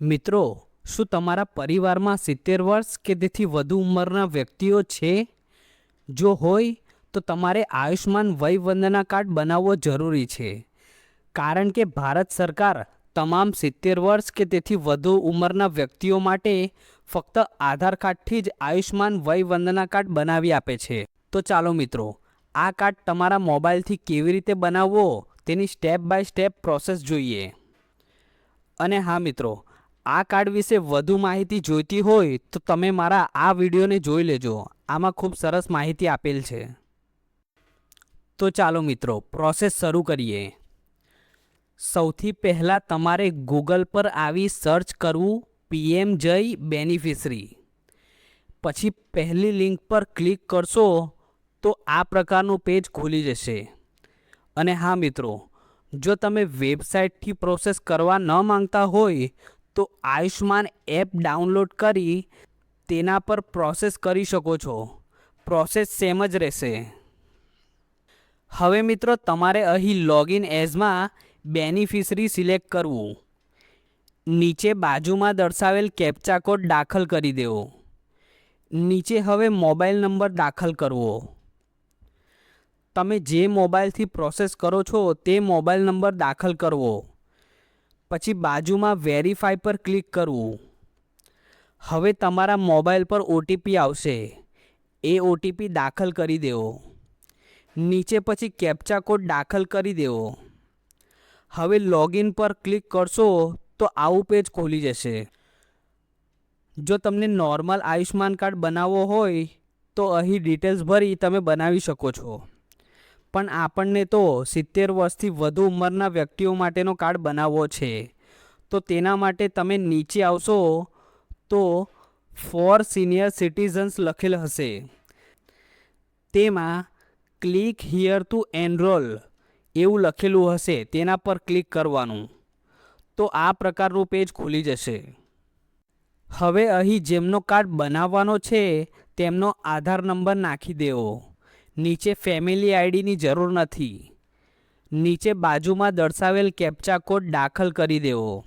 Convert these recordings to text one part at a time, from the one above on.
મિત્રો, શું તમારા પરિવારમાં સિત્તેર વર્ષ કે તેથી વધુ ઉંમરના વ્યક્તિઓ છે? જો હોય, તો તમારે આયુષ્માન વય વંદના કાર્ડ બનાવવો જરૂરી છે. કારણ કે ભારત સરકાર તમામ સિત્તેર વર્ષ કે તેથી વધુ ઉંમરના વ્યક્તિઓ માટે ફક્ત આધાર કાર્ડથી જ આયુષ્માન વય વંદના કાર્ડ બનાવી આપે છે. તો ચાલો મિત્રો, આ કાર્ડ તમારા મોબાઈલથી કેવી રીતે બનાવવો તેની સ્ટેપ બાય સ્ટેપ પ્રોસેસ જોઈએ. અને હા મિત્રો આ કાર્ડ વિશે વધુ માહિતી જોઈતી હોય તો તમે મારા આ વિડીયોને જોઈ લેજો. આમાં ખૂબ સરસ માહિતી આપેલ છે. તો ચાલો મિત્રો પ્રોસેસ શરૂ કરીએ. સૌથી પહેલાં તમારે ગૂગલ પર આવી સર્ચ કરવું પીએમ જય બેનિફિશરી પછી પહેલી લિંક પર ક્લિક કરશો તો આ પ્રકારનું પેજ ખુલી જશે. અને હા મિત્રો, જો તમે વેબસાઇટથી પ્રોસેસ કરવા ન માંગતા હોય તો આયુષ્માન એપ ડાઉનલોડ કરી તેના પર પ્રોસેસ કરી શકો છો. પ્રોસેસ સેમ જ રહેશે. હવે મિત્રો, તમારે અહીં લોગિન એઝમાં બેનિફિશરી સિલેક્ટ કરવું. નીચે બાજુમાં દર્શાવેલ કેપ્ચા કોડ દાખલ કરી દેવો. નીચે હવે મોબાઈલ નંબર દાખલ કરવો. તમે જે મોબાઈલથી પ્રોસેસ કરો છો તે મોબાઈલ નંબર દાખલ કરવો. પછી બાજુમાં વેરીફાઈ પર ક્લિક કરવું. હવે તમારા મોબાઈલ પર ઓટીપી આવશે. એ ઓટીપી દાખલ કરી દેવો. નીચે પછી કેપ્ચા કોડ દાખલ કરી દેવો. હવે લોગિન પર ક્લિક કરશો તો આવું પેજ ખોલી જશે. જો તમને નોર્મલ આયુષ્માન કાર્ડ બનાવવો હોય તો અહીં ડિટેલ્સ ભરી તમે બનાવી શકો છો. પણ આપણને તો સિત્તેર વર્ષથી વધુ ઉંમરના વ્યક્તિઓ માટેનો કાર્ડ બનાવવો છે. તો તેના માટે તમે નીચે આવશો તો ફોર સિનિયર સિટીઝન્સ લખેલ હશે. તેમાં ક્લિક હિયર ટુ એનરોલ એવું લખેલું હશે, તેના પર ક્લિક કરવાનું. તો આ પ્રકારનું પેજ ખુલી જશે. હવે અહીં જેમનો કાર્ડ બનાવવાનો છે, તેમનો આધાર નંબર નાખી દેવો. નીચે ફેમિલી આઈડીની જરૂર નથી. નીચે બાજુમાં દર્શાવેલ કેપ્ચા કોડ દાખલ કરી દેવો.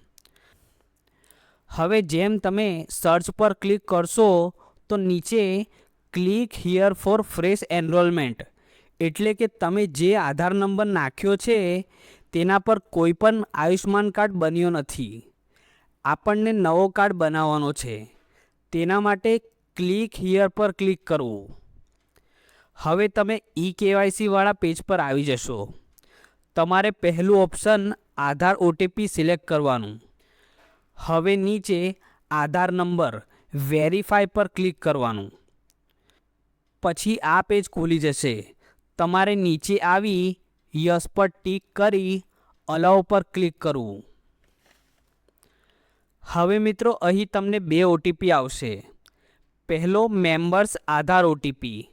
હવે જેમ તમે સર્ચ પર ક્લિક કરશો, તો નીચે click here for fresh enrolment એટલે કે તમે જે આધાર નંબર નાખ્યો છે, તેના પર કોઈ પણ આયુષ્માન કાર્ડ બન્યો નથી. આપણને નવો કાર્ડ બનાવવાનો છે. તેના માટે ક્લિક હિયર પર ક્લિક કરવું. હવે તમે ઈ કેવાયસીવાળા પેજ પર આવી જશો. તમારે પહેલું ઓપ્શન આધાર ઓટીપી સિલેક્ટ કરવાનું. હવે નીચે આધાર નંબર વેરીફાઈ પર ક્લિક કરવાનું. પછી આ પેજ ખુલી જશે. તમારે નીચે આવી યસ પર ટીક કરી અલાઉ પર ક્લિક કરવું. હવે મિત્રો, અહીં તમને બે ઓટીપી આવશે. પહેલો મેમ્બર્સ આધાર ઓટીપી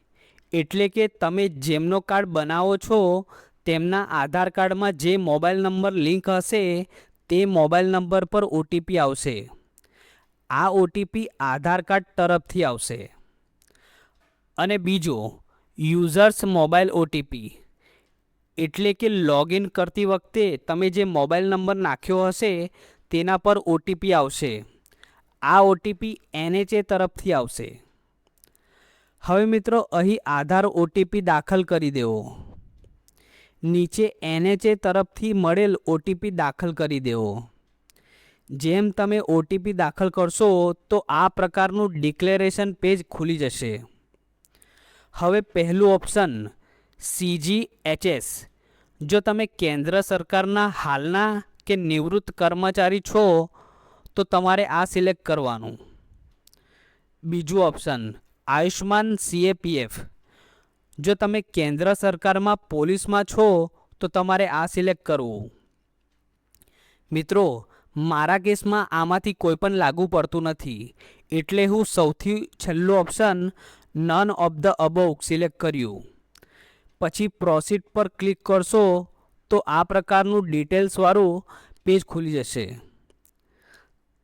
એટલે કે તમે જેમનો કાર્ડ બનાવો છો, તેમના આધાર કાર્ડમાં જે મોબાઈલ નંબર લિંક હશે, તે મોબાઈલ નંબર પર ઓટીપી આવશે. આ ઓટીપી આધાર કાર્ડ તરફથી આવશે. અને બીજો, યુઝર્સ મોબાઈલ ઓટીપી. એટલે કે લોગિન કરતી વખતે તમે જે મોબાઈલ નંબર નાખ્યો હશે, તેના પર ઓટીપી આવશે. આ ઓટીપી એનએચએ તરફથી આવશે. હવે મિત્રો, અહીં આધાર ઓટીપી દાખલ કરી દેવો. નીચે એનએચએ તરફથી મળેલ ઓટીપી દાખલ કરી દેવો. જેમ તમે ઓટીપી દાખલ કરશો, તો આ પ્રકારનું ડિક્લેરેશન પેજ ખુલી જશે. હવે પહેલું ઓપ્શન સીજીએચએસ જો તમે કેન્દ્ર સરકારના હાલના કે નિવૃત્ત કર્મચારી છો, તો તમારે આ સિલેક્ટ કરવાનું. બીજું ઓપ્શન આયુષ્માન સીએપીએફ જો તમે કેન્દ્ર સરકારમાં પોલીસમાં છો, તો તમારે આ સિલેક્ટ કરવું. મિત્રો, મારા કેસમાં આમાંથી કોઈ પણ લાગુ પડતું નથી. એટલે હું સૌથી છેલ્લું option none of the above select કર્યું. પછી પ્રોસીડ પર ક્લિક કરશો, તો આ પ્રકારનું ડિટેલ્સવાળું પેજ ખુલી જશે.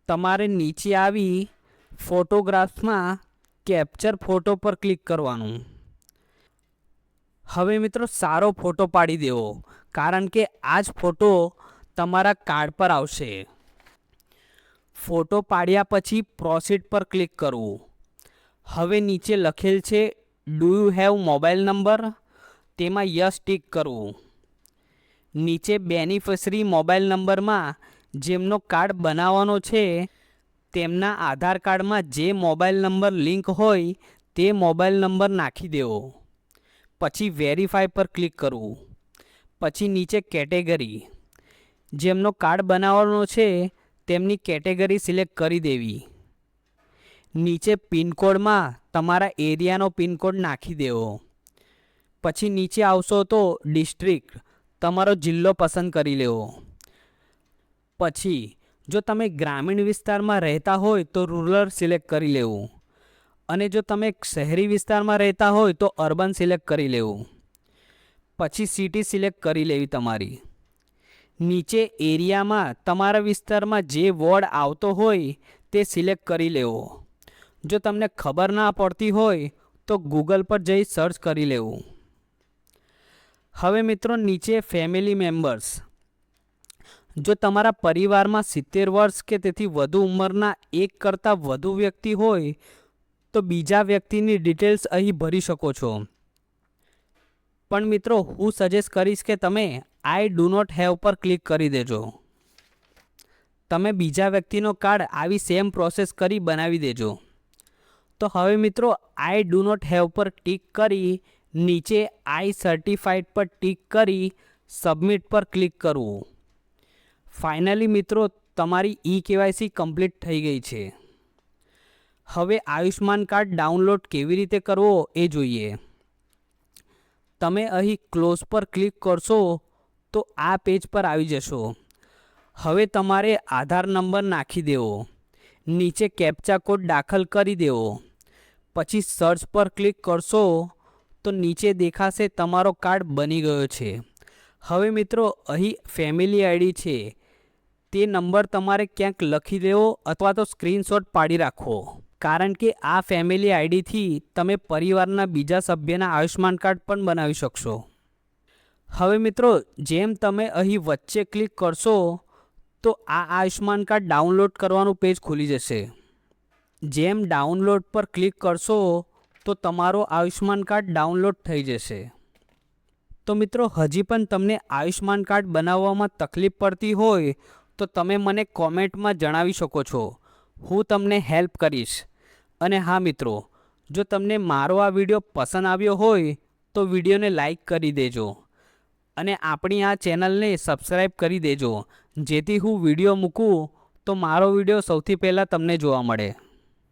તમારે નીચે આવી ફોટોગ્રાફ્સમાં કેપ્ચર ફોટો પર ક્લિક કરવાનું. હવે મિત્રો સારો ફોટો પાડી દેવો, કારણ કે આ જ ફોટો તમારા કાર્ડ પર આવશે. ફોટો પાડ્યા પછી પ્રોસીડ પર ક્લિક કરવું. હવે નીચે લખેલ છે do you have mobile number તેમાં યસ ટીક કરવું. નીચે બેનિફિશરી મોબાઈલ નંબરમાં જેમનો કાર્ડ બનાવવાનો છે તેમના આધાર કાર્ડમાં જે મોબાઈલ નંબર લિંક હોય, તે મોબાઈલ નંબર નાખી દેવો. પછી વેરીફાઈ પર ક્લિક કરવું. પછી નીચે કેટેગરી. જેમનો કાર્ડ બનાવવાનો છે, તેમની કેટેગરી સિલેક્ટ કરી દેવી. નીચે પિનકોડમાં તમારા એરિયાનો પિનકોડ નાખી દેવો. પછી નીચે આવશો તો ડિસ્ટ્રિક્ટ, તમારો જિલ્લો પસંદ કરી લેવો. પછી જો તમે ગ્રામીણ વિસ્તારમાં રહેતા હોય તો રૂરલ સિલેક્ટ કરી લેવું. અને જો તમે શહેરી વિસ્તારમાં રહેતા હોય તો અર્બન સિલેક્ટ કરી લેવું. પછી સિટી સિલેક્ટ કરી લેવી તમારી. નીચે એરિયામાં તમારા વિસ્તારમાં જે વોર્ડ આવતો હોય તે સિલેક્ટ કરી લેવો. જો તમને ખબર ના પડતી હોય તો ગૂગલ પર જઈ સર્ચ કરી લેવું. હવે મિત્રો નીચે ફેમિલી મેમ્બર્સ. જો તમારા પરિવારમાં સિત્તેર વર્ષ કે તેથી વધુ ઉંમરના એક કરતાં વધુ વ્યક્તિ હોય, તો બીજા વ્યક્તિની ડિટેલ્સ અહીં ભરી શકો છો. પણ મિત્રો, હું સજેસ્ટ કરીશ કે તમે આઈ ડુ નોટ હેવ પર ક્લિક કરી દેજો. તમે બીજા વ્યક્તિનો કાર્ડ આવી સેમ પ્રોસેસ કરી બનાવી દેજો. તો હવે મિત્રો, આઈ ડુ નોટ હેવ પર ટિક કરી, નીચે આઈ સર્ટિફાઈડ પર ટિક કરી, સબમિટ પર ક્લિક કરવું. ફાઇનલી મિત્રો, તમારી ઈ કેવાયસી કમ્પ્લીટ થઈ ગઈ છે. હવે આયુષ્માન કાર્ડ ડાઉનલોડ કેવી રીતે કરવો એ જોઈએ. તમે અહીં ક્લોઝ પર ક્લિક કરશો તો આ પેજ પર આવી જશો. હવે તમારે આધાર નંબર નાખી દેવો. નીચે કેપ્ચા કોડ દાખલ કરી દેવો. પછી સર્ચ પર ક્લિક કરશો તો નીચે દેખાશે તમારો કાર્ડ બની ગયો છે. હવે મિત્રો, અહીં ફેમિલી આઈડી છે. તે નંબર તમારે ક્યાંક લખી દેવો અથવા તો સ્ક્રીનશોટ પાડી રાખવો. કારણ કે આ ફેમિલી આઈડીથી તમે પરિવારના બીજા સભ્યના આયુષ્માન કાર્ડ પણ બનાવી શકશો. હવે મિત્રો, જેમ તમે અહીં વચ્ચે ક્લિક કરશો, તો આ આયુષ્માન કાર્ડ ડાઉનલોડ કરવાનું પેજ ખુલી જશે. જેમ ડાઉનલોડ પર ક્લિક કરશો, તો તમારો આયુષ્માન કાર્ડ ડાઉનલોડ થઈ જશે. તો મિત્રો, હજી પણ તમને આયુષ્માન કાર્ડ બનાવવામાં તકલીફ પડતી હોય તો તમે મને કોમેન્ટમાં જણાવી શકો છો. હું તમને હેલ્પ કરીશ. અને હા મિત્રો, જો તમને મારો આ વીડિયો પસંદ આવ્યો હોય, તો વિડીયોને લાઈક કરી દેજો. અને આપણી આ ચેનલને સબસ્ક્રાઈબ કરી દેજો. જેથી હું વીડિયો મૂકું, તો મારો વીડિયો સૌથી પહેલાં તમને જોવા મળે.